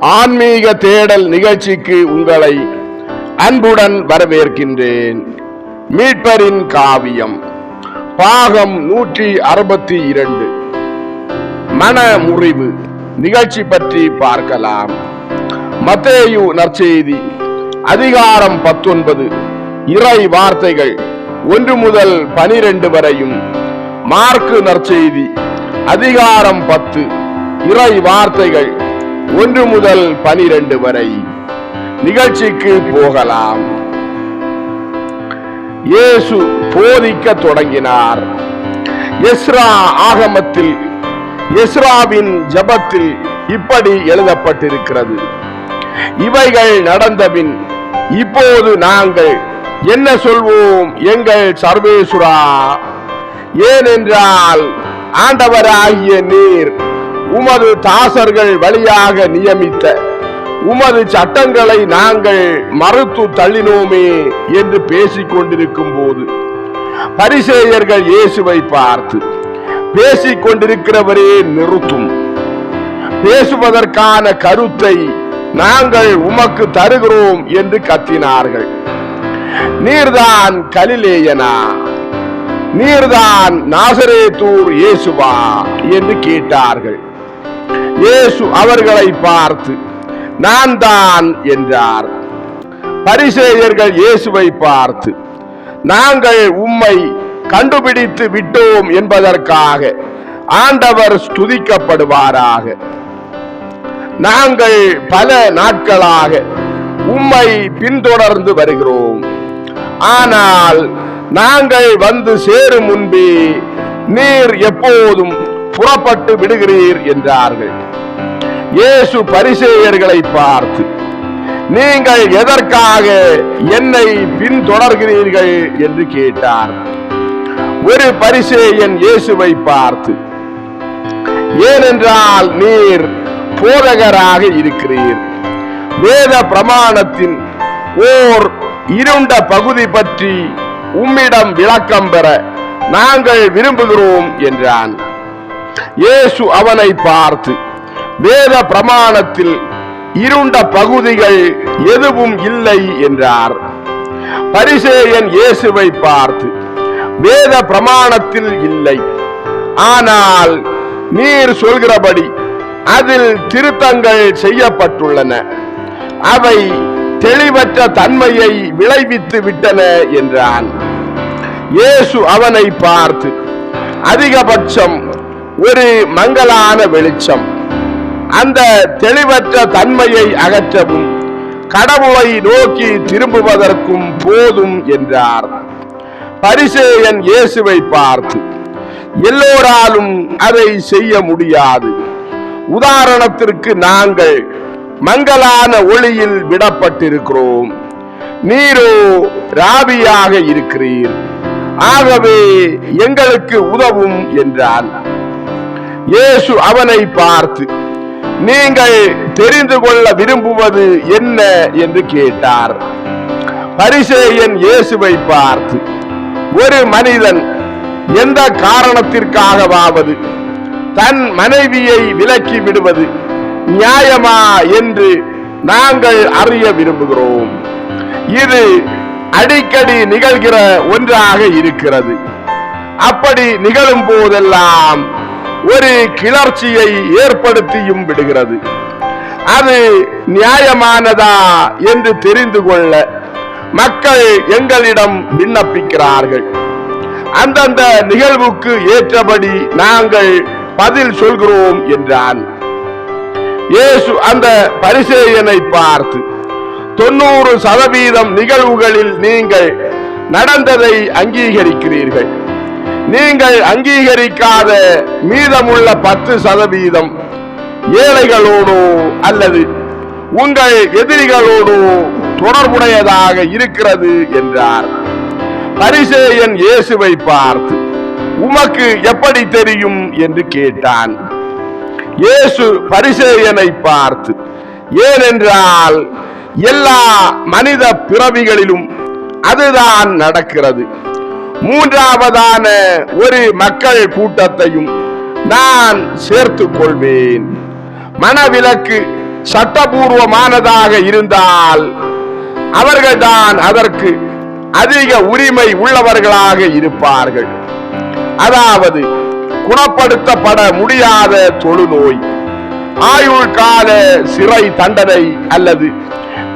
ஆன்மீக தேடல் நிகழ்ச்சிக்கு உங்களை அன்புடன் வரவேற்கின்றேன். மீட்பரின் காவியம் பாகம் நூற்றி அறுபத்தி இரண்டு. மன முறிவு நிகழ்ச்சி பற்றி பார்க்கலாம். மத்தேயு நற்செய்தி அதிகாரம் பத்தொன்பது. இறை வார்த்தைகள் ஒன்று முதல் பனிரெண்டு வரையும். மார்க்கு நற்செய்தி அதிகாரம் பத்து. இறை வார்த்தைகள் ஒன்று முதல் பனிரெண்டு வரை நிகழ்ச்சிக்கு போகலாம். இயேசு போதிக்க தொடங்கினார். எஸ்ரா ஆகமத்தில் எஸ்ராவின் ஜபத்தில் இப்படி எழுதப்பட்டிருக்கிறது. இவைகள் நடந்தபின் இப்போது நாங்கள் என்ன சொல்வோம் எங்கள் சர்வேசுரா? ஏனென்றால் ஆண்டவராகிய நீர் உமது தாசர்கள் வழியாக நியமித்த உமது சட்டங்களை நாங்கள் மறுத்து தள்ளினோமே என்று பேசிக் கொண்டிருக்கும் போது பரிசேயர்கள் இயேசுவை பார்த்து பேசிக் கொண்டிருக்கிறவரே நிறுத்தும். பேசுவதற்கான கருத்தை நாங்கள் உமக்கு தருகிறோம் என்று கத்தினார்கள். நீர்தான் கலிலேயனா? நீர்தான் நாசரேத்தூர் இயேசுவா? என்று கேட்டார்கள். இயேசு அவர்களை பார்த்து நான் தான் என்றார். பரிசேயர்கள் இயேசுவை பார்த்து நாங்கள் உம்மை கண்டுபிடித்து விட்டோம் என்பதற்காக ஆண்டவர் ஸ்துதிக்கப்படுவாராக. நாங்கள் பல நாட்களாக உம்மை பின்தொடர்ந்து வருகிறோம். ஆனால் நாங்கள் வந்து சேரும் முன்பே நீர் எப்போதும் புறப்பட்டு விடுகிறீர் என்றார்கள். இயேசு பரிசேயர்களை பார்த்து நீங்கள் எதற்காக என்னை பின்தொடர்கிறீர்கள்? என்று கேட்டார். ஒரு பரிசேயன் இயேசுவை பார்த்து ஏனென்றால் நீர் போதகராக இருக்கிறீர். வேத பிரமாணத்தின் ஓர் இருண்ட பகுதி பற்றி உம்மிடம் விளக்கம் பெற நாங்கள் விரும்புகிறோம் என்றான். இயேசு அவனை பார்த்து வேத பிரமாணத்தில் இருண்ட பகுதிகள் எதுவும் இல்லை என்றார். பரிசேயன் இயேசுவை பார்த்து வேத பிரமாணத்தில் இல்லை. ஆனால் நீர் சொல்கிறபடி அதில் திருத்தங்கள் செய்யப்பட்டுள்ளன. அவை தெளிவற்ற தன்மையை விளைவித்து விட்டன என்றான். இயேசு அவனை பார்த்து அதிகபட்சம் ஒரு மங்களான வெளிச்சம். அந்த தெளிவற்ற தன்மையை அகற்றவும் கடவுளை நோக்கி திரும்புவதற்கும் போதும் என்றார். பரிசேயன் இயேசுவை பார்த்து எல்லோராலும் அதை செய்ய முடியாது. உதாரணத்திற்கு நாங்கள் மங்கலான ஒளியில் விடப்பட்டிருக்கிறோம். நீரோ ராவியாக இருக்கிறீர். ஆகவே எங்களுக்கு உதவும் என்றான். இயேசு அவனை பார்த்து நீங்கள் தெரிந்து கொள்ள விரும்புவது என்ன என்று கேட்டார். பரிசேயன் இயேசுவை பார்த்து ஒரு மனிதன் எந்த காரணத்திற்காகவாவது தன் மனைவியை விலக்கி விடுவது நியாயமா என்று நாங்கள் அறிய விரும்புகிறோம். இது அடிக்கடி நிகழ்கிற ஒன்றாக இருக்கிறது. அப்படி நிகழும் போதெல்லாம் ஒரு கிளர்ச்சியை ஏற்படுத்தியும் விடுகிறது. அது நியாயமானதா என்று தெரிந்து கொள்ள மக்கள் எங்களிடம் விண்ணப்பிக்கிறார்கள். அந்தந்த நிகழ்வுக்கு ஏற்றபடி நாங்கள் பதில் சொல்கிறோம் என்றான். இயேசு அந்த பரிசேயனை பார்த்து தொண்ணூறு சதவீதம் நிகழ்வுகளில் நீங்கள் நடந்ததை அங்கீகரிக்கிறீர்கள். நீங்கள் அங்கீகரிக்காத மீதமுள்ள பத்து சதவீதம் ஏழைகளோடோ அல்லது உங்கள் எதிரிகளோடோ தொடர்புடையதாக இருக்கிறது என்றார். பரிசேயன் இயேசுவை பார்த்து உமக்கு எப்படி தெரியும்? என்று கேட்டான். இயேசு பரிசேயனை பார்த்து ஏனென்றால் எல்லா மனித பிறவிகளிலும் அதுதான் நடக்கிறது. மூன்றாவதான ஒரு மக்கள் கூட்டத்தையும் நான் சேர்த்துக் கொள்வேன். மனவிலக்கு சட்டபூர்வமானதாக இருந்தால் அவர்கள்தான் அதற்கு அதிக உரிமை உள்ளவர்களாக இருப்பார்கள். அதாவது குணப்படுத்தப்பட முடியாத தொழுநோய் ஆயுள் கால சிறை தண்டனை அல்லது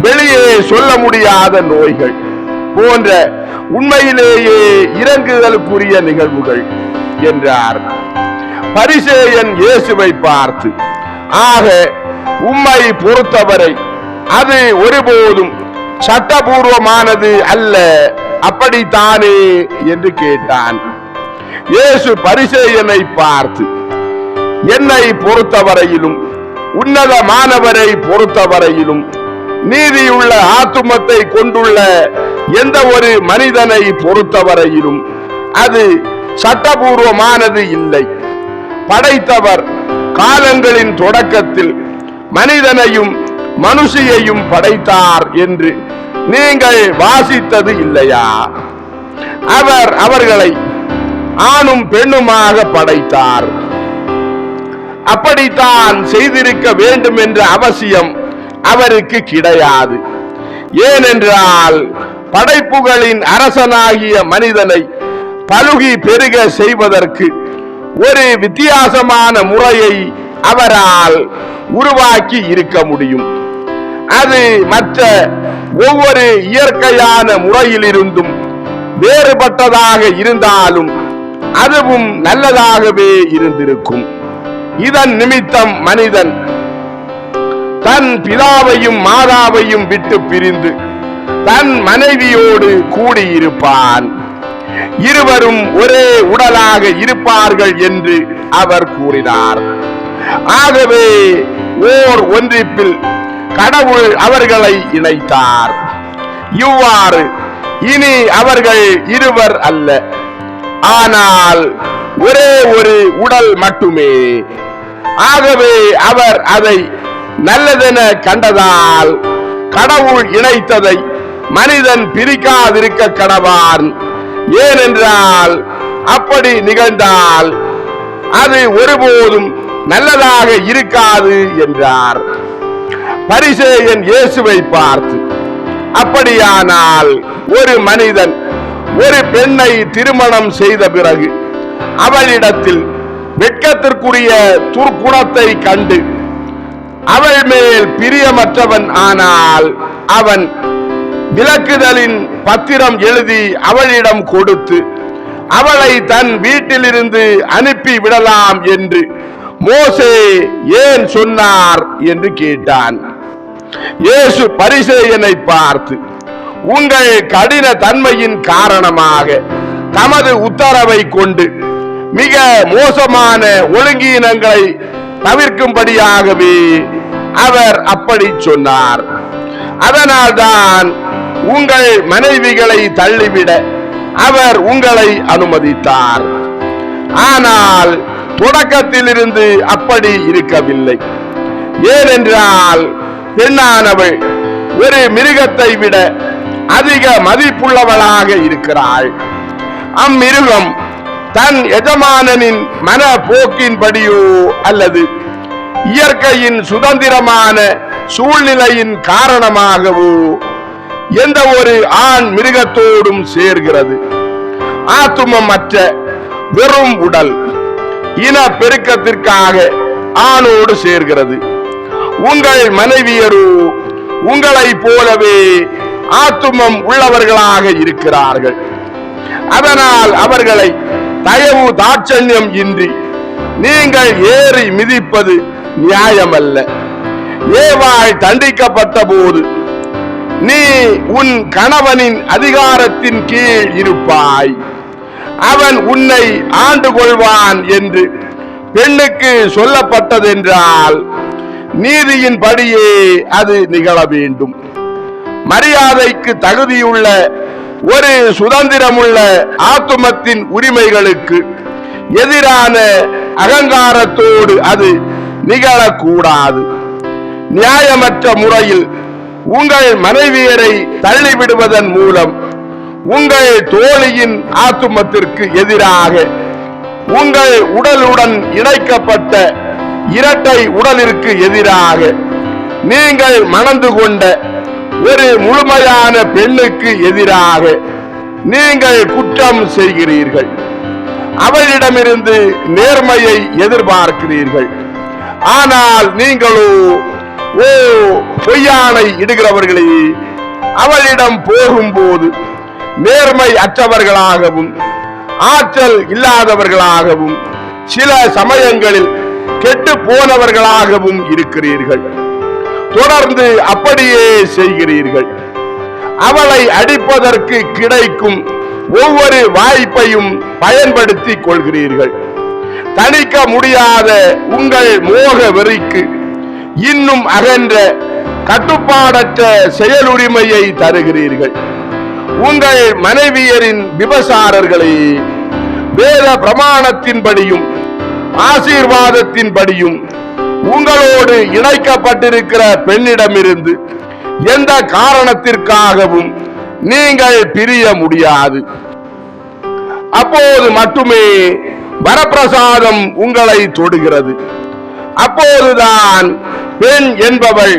வெளியே சொல்ல முடியாத நோய்கள் போன்ற உண்மையிலேயே இறங்குதலுக்குரிய நிகழ்வுகள் என்றார். பரிசேயன் இயேசுவை பார்த்து ஆக உம்மை பொறுத்தவரை அது ஒருபோதும் சட்டபூர்வமானது அல்ல அப்படித்தானே? என்று கேட்டான். இயேசு பரிசேயனை பார்த்து என்னை பொறுத்தவரையிலும் உன்னதமானவரை பொறுத்தவரையிலும் நீதியுள்ள ஆத்துமத்தை கொண்டுள்ள எந்த ஒரு மனிதனை பொறுத்தவரையிலும் அது சட்டபூர்வமானது இல்லை. படைத்தவர் காலங்களின் தொடக்கத்தில் மனிதனையும் மனுஷியையும் படைத்தார் என்று நீங்கள் வாசித்தது இல்லையா? அவர் அவர்களை ஆணும் பெண்ணுமாக படைத்தார். அப்படித்தான் செய்திருக்க வேண்டும் என்ற அவசியம் அவருக்கு கிடையாது. ஏனென்றால் படைப்புகளின் அரசனாகிய மனிதனை பழுகி பெருக செய்வதற்கு ஒரு வித்தியாசமான முறையை அவரால் உருவாக்கி இருக்க முடியும். அது மற்ற ஒவ்வொரு இயற்கையான முறையிலிருந்தும் வேறுபட்டதாக இருந்தாலும் அதுவும் நல்லதாகவே இருந்திருக்கும். இதன் நிமித்தம் மனிதன் தன் பிதாவையும் மாதாவையும் விட்டு பிரிந்து தன் மனைவியோடு கூடியிருப்பான். இருவரும் ஒரே உடலாக இருப்பார்கள் என்று அவர் கூறினார். ஆகவே ஓர் ஒன்றிப்பில் கடவுள் அவர்களை இணைத்தார். இவ்வாறு இனி அவர்கள் இருவர் அல்ல. ஆனால் ஒரே ஒரு உடல் மட்டுமே. ஆகவே அவர் அதை நல்லதென கண்டதால் கடவுள் இணைத்ததை மனிதன் பிரிக்காதிருக்க கடவான். ஏனென்றால் அப்படி நிகழ்ந்தால் அது ஒருபோதும் நல்லதாக இருக்காது என்றார். பரிசேயன் இயேசுவை பார்த்து அப்படியானால் ஒரு மனிதன் ஒரு பெண்ணை திருமணம் செய்த பிறகு அவளிடத்தில் வெட்கத்திற்குரிய துர்க்குணத்தை கண்டு அவள் மேல் பிரியமற்றவன் ஆனால் அவன் விளக்குதலின் பத்திரம் எழுதி அவளிடம் கொடுத்து அவளை தன் வீட்டிலிருந்து அனுப்பி விடலாம் என்று மோசே ஏன் சொன்னார்? என்று கேட்டான். இயேசு பரிசேயனை பார்த்து உங்கள் கடின தன்மையின் காரணமாக தமது உத்தரவை கொண்டு மிக மோசமான ஒழுங்கீனங்களை தவிர்க்கும்படியாகவே அவர் அப்படி சொன்னார். அதனால்தான் உங்கள் மனைவிகளை தள்ளிவிட அவர் உங்களை அனுமதித்தார். ஆனால் தொடக்கத்திலிருந்து அப்படி இருக்கவில்லை. ஏனென்றால் பெண்ணானவள் ஒரு மிருகத்தை விட அதிக மதிப்புள்ளவளாக இருக்கிறாள். அம்மிருகம் தன் எஜமானனின் மன போக்கின்படியோ அல்லது இயற்கையின் சுதந்திரமான சூழ்நிலையின் காரணமாகவோ எந்த ஒரு ஆண் மிருகத்தோடும் சேர்கிறது. ஆத்துமமற்ற வெறும் உடல் இன பெருக்கத்திற்காக ஆணோடு சேர்கிறது. உங்கள் மனைவியரோ உங்களைப் போலவே ஆத்துமம் உள்ளவர்களாக இருக்கிறார்கள். அதனால் அவர்களை தயவு தாட்சண்யம் இன்றி நீங்கள் ஏறி மிதிப்பது நியாயமல்ல. ஏவாய் தண்டிக்கப்பட்ட போது நீ உன் கணவனின் அதிகாரத்தின் கீழ் இருப்பாய். அவன் உன்னை ஆண்டு கொள்வான் என்று பெண்ணுக்கு சொல்லப்பட்டதென்றால் நீதியின்படியே அது நிகழ வேண்டும். மரியாதைக்கு தகுதியுள்ள ஒரு சுதந்திரமுள்ள ஆத்துமத்தின் உரிமைகளுக்கு எதிரான அகங்காரத்தோடு அது நிகழக்கூடாது. நியாயமற்ற முறையில் உங்கள் மனைவியரை தள்ளிவிடுவதன் மூலம் உங்கள் தோழியின் ஆத்துமத்திற்கு எதிராக உங்கள் உடலுடன் இணைக்கப்பட்ட இரட்டை உடலிற்கு எதிராக நீங்கள் மணந்து கொண்ட ஒரு முழுமையான பெண்ணுக்கு எதிராக நீங்கள் குற்றம் செய்கிறீர்கள். அவளிடமிருந்து நேர்மையை எதிர்பார்க்கிறீர்கள். ஆனால் நீங்களோ ஓ பொய்யானை இடுகிறவர்களே அவளிடம் போகும்போது நேர்மை அற்றவர்களாகவும் ஆற்றல் இல்லாதவர்களாகவும் சில சமயங்களில் கெட்டு போனவர்களாகவும் இருக்கிறீர்கள். தொடர்ந்து அப்படியே செய்கிறீர்கள். அவளை அடிப்பதற்கு கிடைக்கும் ஒவ்வொரு வாய்ப்பையும் பயன்படுத்தி கொள்கிறீர்கள். தணிக்க முடியாத உங்கள் மோக வெறிக்கு இன்னும் அகன்ற கட்டுப்பாடற்ற செயலுரிமையை தருகிறீர்கள். உங்கள் மனைவியரின் விபசாரர்களே வேத பிரமாணத்தின்படியும் ஆசீர்வாதத்தின்படியும் உங்களோடு இணைக்கப்பட்டிருக்கிற பெண்ணிடமிருந்து எந்த காரணத்திற்காகவும் நீங்கள் பிரிய முடியாது. அப்போது மட்டுமே வரப்பிரசாதம் உங்களை தொடுகிறது. அப்போதுதான் பெண் என்பவள்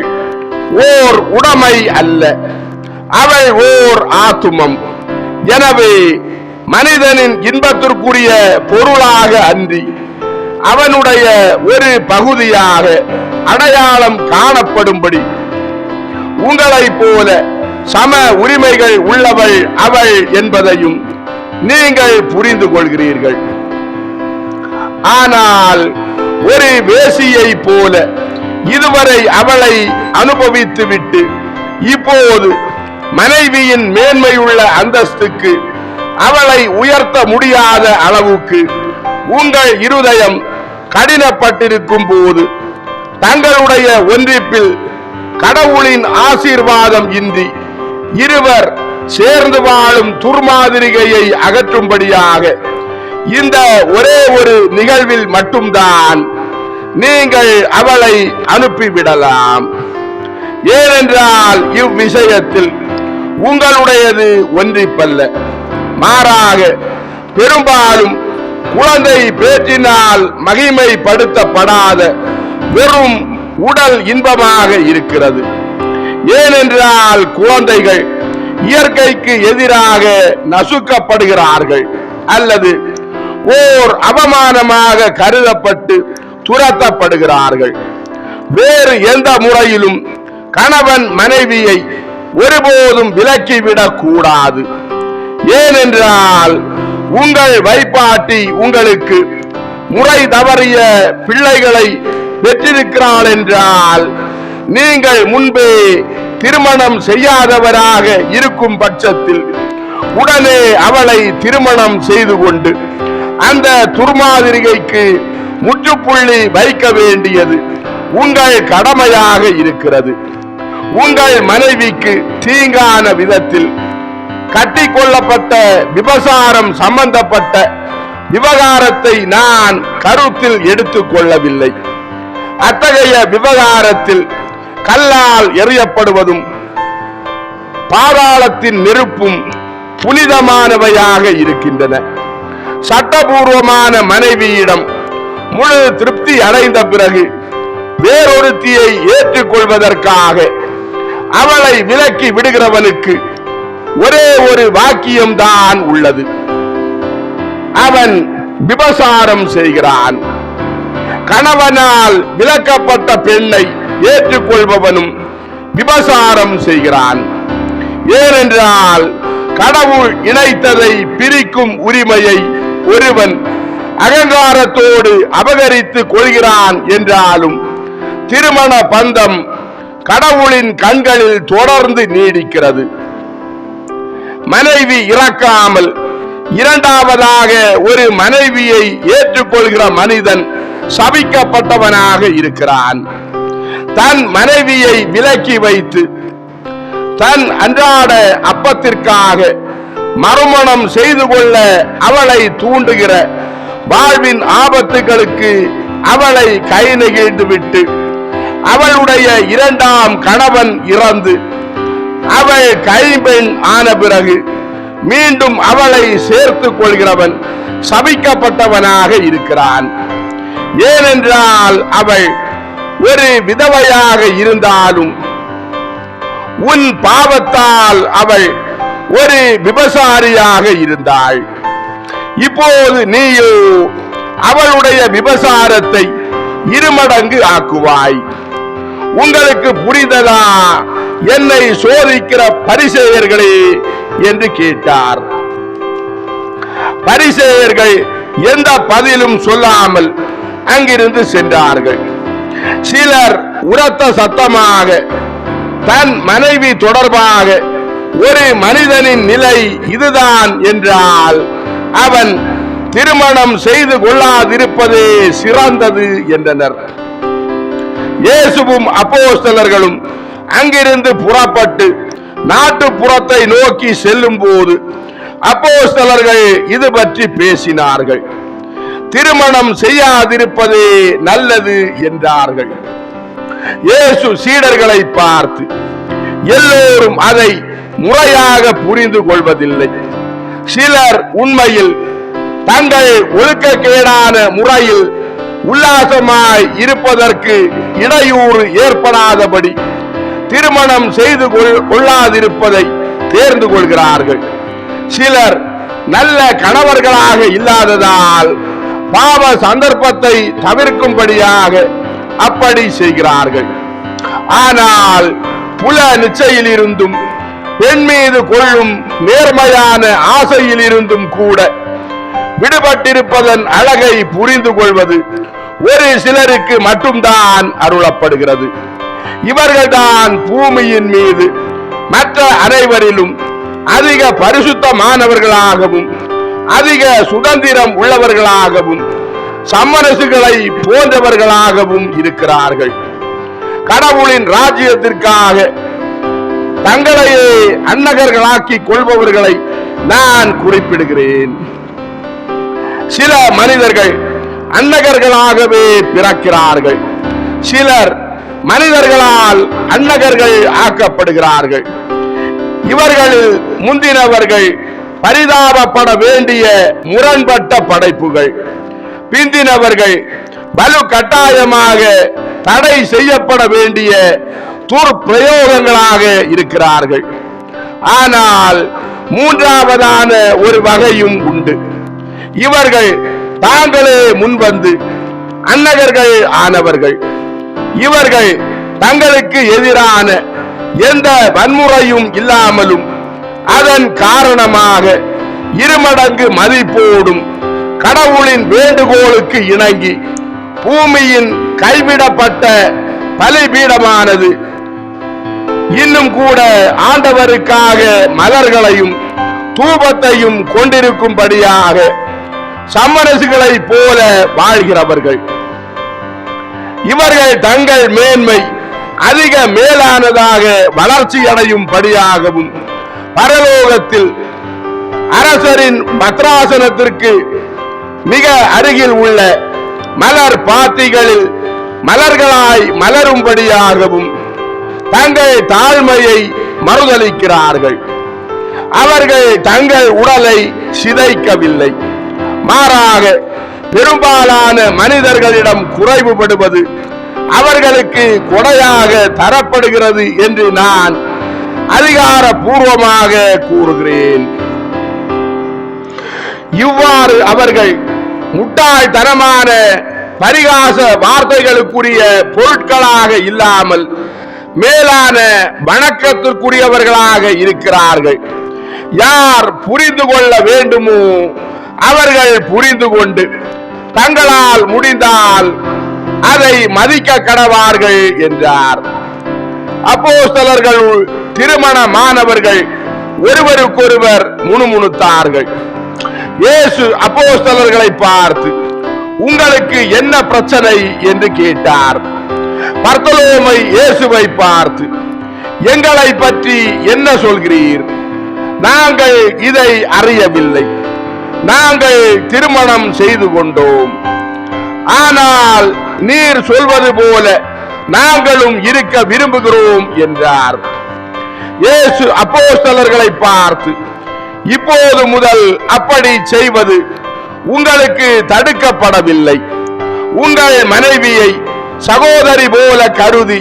ஓர் உடைமை அல்ல. அவை ஓர் ஆத்துமம். எனவே மனிதனின் இன்பத்திற்குரிய பொருளாக அன்றி அவனுடைய ஒரு பகுதியாக அடையாளம் காணப்படும்படி உங்களைப் போல சம உரிமைகள் உள்ளவள் அவள் என்பதையும் நீங்கள் புரிந்து கொள்கிறீர்கள். ஆனால் ஒரு வேசியை போல இதுவரை அவளை அனுபவித்துவிட்டு இப்போது மனைவியின் மேன்மையுள்ள அந்தஸ்துக்கு அவளை உயர்த்த முடியாத அளவுக்கு உங்கள் இருதயம் கடினப்பட்டிருக்கும் போது தங்களுடைய ஒன்றிப்பில் கடவுளின் ஆசீர்வாதம் இன்றி இருவர் சேர்ந்து வாழும் துர்மாதிரிகையை அகற்றும்படியாக இந்த ஒரே ஒரு நிகழ்வில் மட்டும்தான் நீங்கள் அவளை அனுப்பிவிடலாம். ஏனென்றால் இவ்விஷயத்தில் உங்களுடையது ஒன்றிப்பல்ல. மாறாக பெரும்பாலும் குழந்தை பேற்றினால் மகிமைப்படுத்தப்படாத வெறும் உடல் இன்பமாக இருக்கிறது. ஏனென்றால் குழந்தைகள் இயற்கைக்கு எதிராக நசுக்கப்படுகிறார்கள் அல்லது ஓர் அவமானமாக கருதப்பட்டு துரத்தப்படுகிறார்கள். வேறு எந்த முறையிலும் கணவன் மனைவியை ஒருபோதும் விலக்கிவிடக் கூடாது. ஏனென்றால் உங்கள் வைப்பாட்டி உங்களுக்கு முறை தவறிய பிள்ளைகளை பெற்றிருக்கிறாள் என்றால் நீங்கள் முன்பே திருமணம் செய்யாதவராக இருக்கும் பட்சத்தில் உடனே அவளை திருமணம் செய்து கொண்டு அந்த துர்மாதிரிகைக்கு முற்றுப்புள்ளி வைக்க வேண்டியது உங்கள் கடமையாக இருக்கிறது. உங்கள் மனைவிக்கு தீங்கான விதத்தில் கட்டிக்கொள்ளப்பட்ட விபசாரம் சம்பந்தப்பட்ட விவகாரத்தை நான் கருத்தில் எடுத்துக் கொள்ளவில்லை அத்தகைய விவகாரத்தில் கல்லால் எறியப்படுவதும் பாதாளத்தின் நெருப்பும் புனிதமானவையாக இருக்கின்றன. சட்டபூர்வமான மனைவியிடம் முழு திருப்தி அடைந்த பிறகு வேறொருத்தியை ஏற்றுக்கொள்வதற்காக அவளை விலக்கி விடுகிறவனுக்கு ஒரே ஒரு வாக்கியம் தான் உள்ளது. அவன் விபசாரம் செய்கிறான். கணவனால் விலக்கப்பட்ட பெண்ணை ஏற்றுக்கொள்பவனும் விபசாரம் செய்கிறான். ஏனென்றால் கடவுள் இணைத்ததை பிரிக்கும் உரிமையை ஒருவன் அகங்காரத்தோடு அபகரித்துக் கொள்கிறான் என்றாலும் திருமண பந்தம் கடவுளின் கண்களில் தொடர்ந்து நீடிக்கிறது. மனைவி இறக்காமல் இரண்டாவதாக ஒரு மனைவியை ஏற்றுக்கொள்கிற மனிதன் சபிக்கப்பட்டவனாக இருக்கிறான். தன் மனைவியை விலக்கி வைத்து தன் அன்றாட அப்பத்திற்காக மறுமணம் செய்து கொள்ள அவளை தூண்டுகிற வாழ்வின் ஆபத்துகளுக்கு அவளை கை நெகிழ்ந்து விட்டு அவளுடைய இரண்டாம் கணவன் இறந்து அவள் கைம்பெண் ஆன பிறகு மீண்டும் அவளை சேர்த்துக் கொள்கிறவன் சபிக்கப்பட்டவனாக இருக்கிறான். ஏனென்றால் அவள் ஒரு விதவையாக இருந்தாலும் உன் பாவத்தால் அவள் ஒரு விபசாரியாக இருந்தாள். இப்போது நீயோ அவளுடைய விபசாரத்தை இருமடங்கு ஆக்குவாய். உங்களுக்கு புரிந்ததா? என்னை சோதிக்கிற பரிசேயர்களே என்று கேட்டார். பரிசேயர்கள் எந்த பதிலும் சொல்லாமல் அங்கிருந்து சென்றார்கள். சிலர் உரத்த சத்தமாக தன் மனைவி தொடர்பாக ஒரு மனிதனின் நிலை இதுதான் என்றால் அவன் திருமணம் செய்து கொள்ளாதிருப்பதே சிறந்தது என்றனர். இயேசுவும் அப்போஸ்தலர்களும் அங்கிருந்து புறப்பட்டு நாட்டுப்புறத்தை நோக்கி செல்லும் போது அப்போஸ்தலர்கள் இது பற்றி பேசினார்கள். திருமணம் செய்யாதிருப்பதே நல்லது என்றார்கள். இயேசு சீடர்களை பார்த்து எல்லோரும் அதை முறையாக புரிந்து கொள்வதில்லை. சிலர் உண்மையில் தங்கள் ஒழுக்கக்கேடான முறையில் உல்லாசமாய் இருப்பதற்கு இடையூறு ஏற்படாதபடி திருமணம் செய்து கொள்- கொள்ளாதிருப்பதை தேர்ந்து கொள்கிறார்கள். சிலர் நல்ல கணவர்களாக இல்லாததால் பாவ சந்தர்ப்பத்தை தவிர்க்கும்படியாக அப்படி செய்கிறார்கள். ஆனால் புல நிச்சயிலிருந்தும் பெண் மீது கொள்ளும் நேர்மையான ஆசையிலிருந்தும் கூட விடுபட்டிருப்பதன் அழகை புரிந்து கொள்வது ஒரு சிலருக்கு மட்டும்தான் அருளப்படுகிறது. இவர்கள்தான் பூமியின் மீது மற்ற அனைவரிலும் அதிக பரிசுத்தமானவர்களாகவும் அதிக சுதந்திரம் உள்ளவர்களாகவும் சம்மனசுகளை போன்றவர்களாகவும் இருக்கிறார்கள். கடவுளின் ராஜ்யத்திற்காக தங்களையே அன்னகர்களாக்கி கொள்பவர்களை நான் குறிப்பிடுகிறேன். சில மனிதர்கள் அன்னகர்களாகவே பிறக்கிறார்கள். சிலர் மனிதர்களால் அன்னகர்கள் ஆக்கப்படுகிறார்கள். இவர்களில் முந்தினவர்கள் பரிதாபப்பட வேண்டிய முரண்பட்ட படைப்புகள். பிந்தினவர்கள் வலு கட்டாயமாக தடை செய்யப்பட வேண்டிய துர்பிரயோகங்களாக இருக்கிறார்கள். ஆனால் மூன்றாவதான ஒரு வகையும் உண்டு. இவர்கள் தாங்களே முன்வந்து அன்னகர்கள் ஆனவர்கள். இவர்கள் தங்களுக்கு எதிரான எந்த வன்முறையும் இல்லாமலும் அதன் காரணமாக இருமடங்கு மதிப்போடும் கடவுளின் வேண்டுகோளுக்கு இணங்கி பூமியின் கைவிடப்பட்ட பலிபீடமானது இன்னும் கூட ஆண்டவருக்காக மலர்களையும் தூபத்தையும் கொண்டிருக்கும்படியாக சம்மரசுகளைப் போல வாழ்கிறவர்கள். இவர்கள் தங்கள் மேன்மை அதிக மேலானதாக வளர்ச்சி அடையும் படியாகவும் பரலோகத்தில் அரசரின் பத்ராசனத்திற்கு மிக அருகில் உள்ள மலர் பாத்திகளில் மலர்களாய் மலரும்படியாகவும் தங்கள் தாழ்மையை மறுதளிக்கிறார்கள். அவர்கள் தங்கள் உடலை சிதைக்கவில்லை. மாறாக பெரும்பாலான மனிதர்களிடம் குறைவுபடுவது அவர்களுக்கு கொடையாக தரப்படுகிறது என்று நான் அதிகாரபூர்வமாக கூறுகிறேன். இவ்வாறு அவர்கள் முட்டாள்தனமான பரிகாச வார்த்தைகளுக்குரிய பொருட்களாக இல்லாமல் மேலான வணக்கத்திற்குரியவர்களாக இருக்கிறார்கள். யார் புரிந்து கொள்ள வேண்டுமோ அவர்கள் புரிந்து கொண்டு தங்களால் முடிந்தால் அதை மதிக்க கடவார்கள் என்றார். அப்போஸ்தலர்கள் திருமணமானவர்கள் ஒருவருக்கொருவர் முணுமுணுத்தார்கள். இயேசு அப்போஸ்தலர்களை பார்த்து உங்களுக்கு என்ன பிரச்சனை? என்று கேட்டார். பர்த்தலோமை இயேசுவை பார்த்து எங்களை பற்றி என்ன சொல்கிறீர்? நாங்கள் இதை அறியவில்லை. நாங்கள் திருமணம் செய்து கொண்டோம். ஆனால் நீர் சொல்வது போல நாங்களும் இருக்க விரும்புகிறோம் என்றார். இயேசு அப்போஸ்தலர்களை பார்த்து இப்போது முதல் அப்படி செய்வது உங்களுக்கு தடுக்கப்படவில்லை. உங்கள் மனைவியை சகோதரி போல கருதி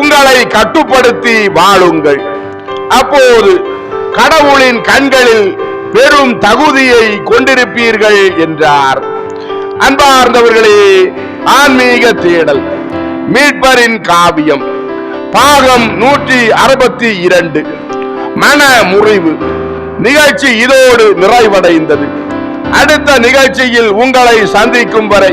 உங்களை கட்டுப்படுத்தி வாழுங்கள். அப்போது கடவுளின் கண்களில் பெரும் தகுதியை கொண்டிருப்பீர்கள் என்றார். அன்பார்ந்தவர்களே ஆன்மீக தேடல் மீட்பரின் காவியம் பாகம் நூற்றி அறுபத்தி இரண்டு மன முறிவு நிகழ்ச்சி இதோடு நிறைவடைந்தது. அடுத்த நிகழ்ச்சியில் உங்களை சந்திக்கும் வரை